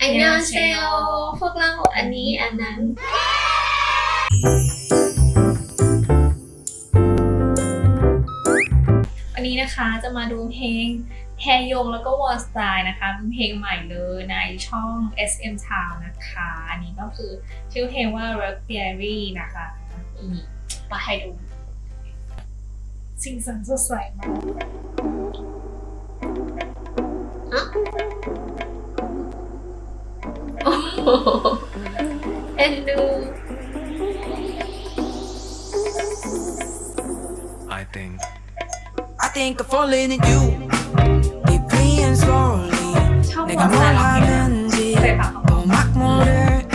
อันยองเซโอพวกเราอันนี้อันนั้น วันนี้นะคะจะมาดูเพลงแฮยงแล้วก็วอ r สไตล์นะคะเป็นเพลงใหม่เลยในช่อง SM Town นะคะ อันนี้ก็คือชื่อเพลงว่า Rock Diary นะคะอืมมาให้ดูสิ่งสันสดใสมาก Hello. I think. I think I'm falling in you. Deeply playing slowly. 내가 뭘 하는지 그래, 모를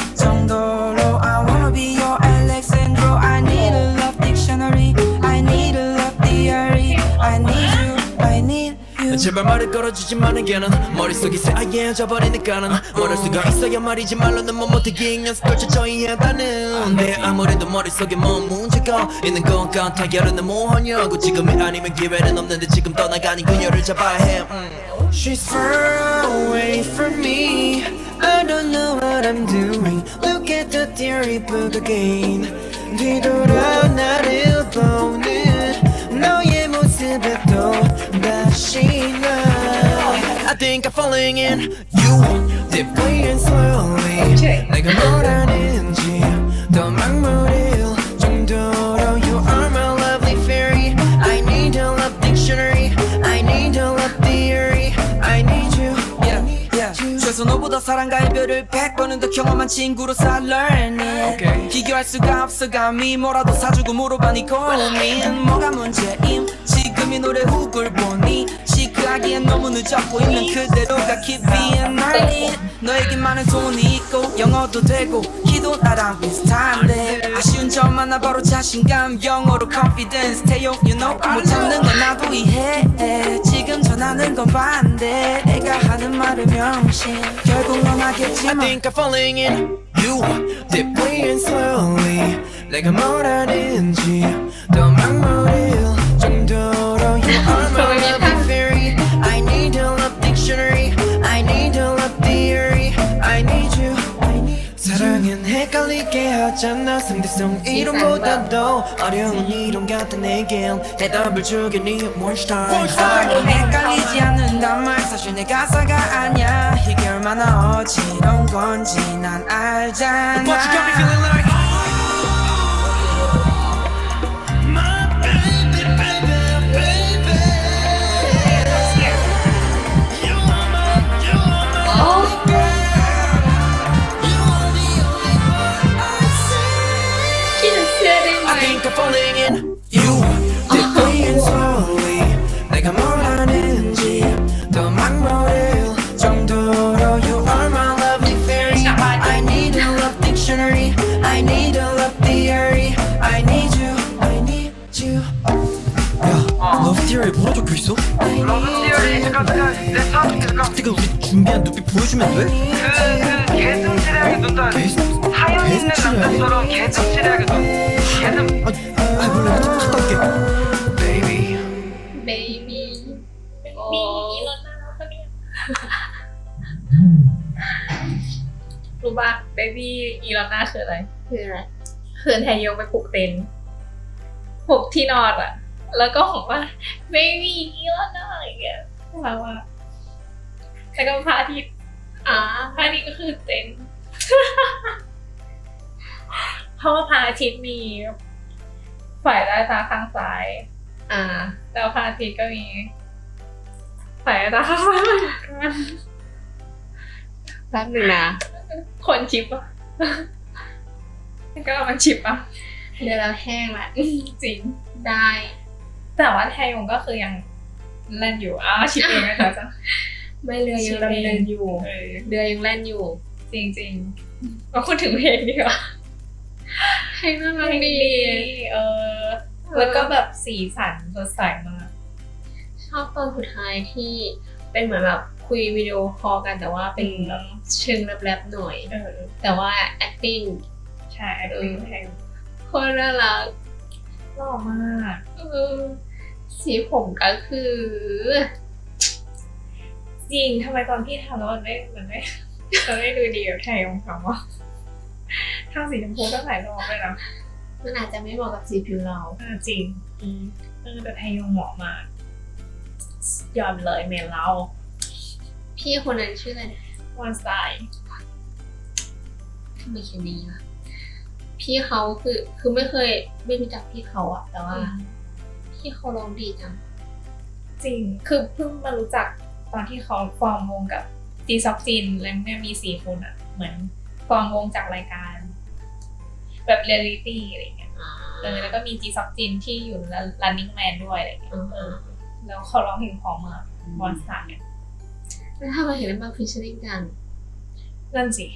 제발 말을 걸어주지만은 걔는 머릿속이 새하얘져 버리니까는 뭐랄 수가 있어야 말이지 말로는 뭐 못하게 연습 걸쳐져야 한다는 내 아무래도 머릿속에 뭐 문제가 있는 것 같아 여름은 뭐하냐고 지금이 아니면 기회는 없는데 지금 떠나가는 그녀를 잡아야 해. 음. She's far away from me. I don't know what I'm doing. Look at the theory book again. 뒤돌아 나를 보는 think I'm falling in you deeply and slowly 내가 뭘 하는지 더 막무릴 정도로 You are my lovely fairy I need a love dictionary I need a love theory I need you yeah, yeah. 최소 너보다 사랑과 이별을 백 번은 더 경험한 친구로서 I learn it Okay. 비교할 수가 없어 감히 뭐라도 사주고 물어봐 네 고민 뭐가 문제임 지금 이 노래 훅을 보니 시크하기엔 너무 늦었고 있는 그대로가 being early 너에게만은 돈이 있고 영어도 되고 키도 나랑 비슷한데. 아쉬운 점 하나 바로 자신감 영어로 confidence 태용 you know. 못 참는 건 나도 이해해 지금 전하는 건 반대. 내가 하는 말은 명심 결국 넌 I 하겠지만 think I'm falling in you deeply and slowly. 내가 뭘 하는지 더 막무릴 하잖아 상대성 이론보다도 어려운 이론 같은 내겐 해답을 주긴 네 몬스터 서로 헷갈리지 않는단 말. 사실 내 가사가 아니야. 이게 얼마나 어지러운 건지 난 알잖아 뭐라 적혀있어? 러브 티어리 스카트가 내 사업인가 지금 우리 준비한 눈빛 보여주면 돼? 그 개성질하게 눈다 사연 있는 남자처럼 개성질하게 눈 걔는 아, 아 몰라 나 갔다 올게 Baby เบบี้โอ้ มีรถหน้าแล้วก็เนี่ยรู้ป่ะเบบี้อีลอน่าคืออะไร คืออะไร คืนแทยงไปปลุกเต็นท์ปลุกที่นอนอะ แล้วก็บอกว่าไม่มีอีลอน่าอย่างเงี้ยแล้วว่าแล้วก็พระอาทิตย์อ่าพระอาทิตย์ก็คือเต็นท์เพราะว่าพระอาทิตย์มีฝ่ายใต้ตาข้างซ้าย อ่า แล้วพระอาทิตย์ก็มีฝ่ายใต้ตาข้างซ้ายเหมือนกันแป๊บหนึ่งนะ คนชิปอะแล้วก็มันชิปอะเดี๋ยวเราแห้งละจริงได้ แต่ว่าแทยงก็คือยังเล่นอยู่อ้าวชิปเองนะจ๊ะไม่เรือยังดำเนินอยู่เออเรือยังแล่นอยู่ จริงจริงๆมาพูดถึงเพลงดีกว่าให้น่ารักเพลงดีดีเออ แล้วก็แบบสีสันสดใสมาก ชอบตอนสุดท้ายที่เป็นเหมือนแบบคุยวิดีโอคอลกันแต่ว่าเป็นแบบเชิงแรปๆหน่อยเออแต่ว่า acting ใช่ acting เพลงโคตรน่ารักหล่อมากเออ สีผมก็คือ จริงทำไมตอนพี่ทำแล้วมันไม่มันไม่จะได้ดูดีกับแทยงคำว่าทางสีชมพูต้องหลายรอบเลยนะมันอาจจะไม่เหมาะกับสีผิวเราเออจริงอืมเออแต่แทยงเหมาะมากยอมเลยเมนเรา พี่คนนั้นชื่ออะไรนะวันสไตล์ทำไมเขียนดีล่ะพี่เขาคือคือไม่เคยไม่รู้จักพี่เขาอะแต่ว่า พี่เขาร้องดีจัง จริง คือเพิ่งมารู้จักตอนที่เขาฟอร์มวงกับจีซอกจินแล้วเนี่ยมีสี่คนอะเหมือนฟอร์มวงจากรายการ แบบเรียลลิตี้อะไรเงี้ยเออแล้วก็มีจีซอกจินที่อยู่ running man ด้วยอะไรเงี้ยอืมเออแล้วเขาร้องเพลงเพอมากวอนสตาร์เนี่ยแล้วถ้ามาเห็นได้มาฟิชเชอริงกันนั่นสิ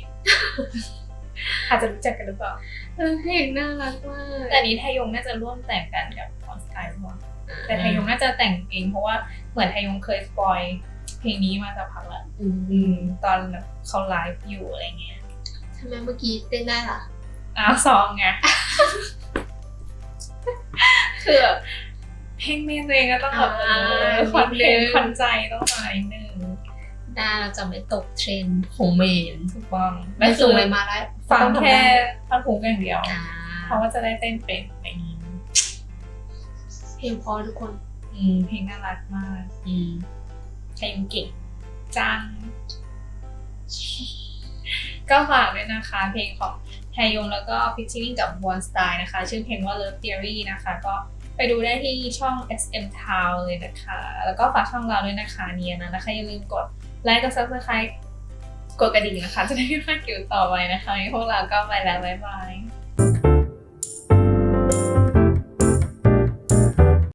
อาจจะรู้จักกันหรือเปล่าเออเพลงน่ารักมากแต่อันนี้ไทยงน่าจะร่วมแต่งกันกับวอนส กายหรือเปล่าแต่ไทยงน่าจะแต่งเองเพราะว่าเหมือนไทยงเคยสปอยเพลงนี้มาสักพักแล้วอือืมมตอนแบบเขาไลฟ์อยู่อะไรเงี้ยทำไมเมื่อกี้เต้นได้ล่ะอ้าวซองไงคือแบบเพลงเมนตัวเองก็ต้องแบบอ่าเออคอนเพลงนิดนึงคอนใจต้องมาอีกหนึ่งได้เราจะไม่ตกเทรนด์ของเมนถูกต้องไม่ส่งอะไรมาแล้วฟังต้องทำแค่ได้ท่อนฮุกอย่างเดียวอ่าเพราะว่าจะได้เต้นเป็นอะไรอย่างนี้เพลงเพอทุกคน อืมเพลงน่ารักมาก อืมเพลงเก่งจัง ก็ฝากด้วยนะคะ เพลงของไทยงแล้วก็ฟิชชิ่งกับ One Style นะคะ ชื่อเพลงว่า Love Theory นะคะ ก็ไปดูได้ที่ช่อง SM Town เลยนะคะ แล้วก็ฝากช่องเราด้วยนะคะเนียนะนะคะ อย่าลืมกดไลค์กด subscribe กดกระดิ่งนะคะ จะได้ไม่พลาดคลิวต่อไปนะคะวันพวกเราก็ไปแล้ว บ๊ายบาย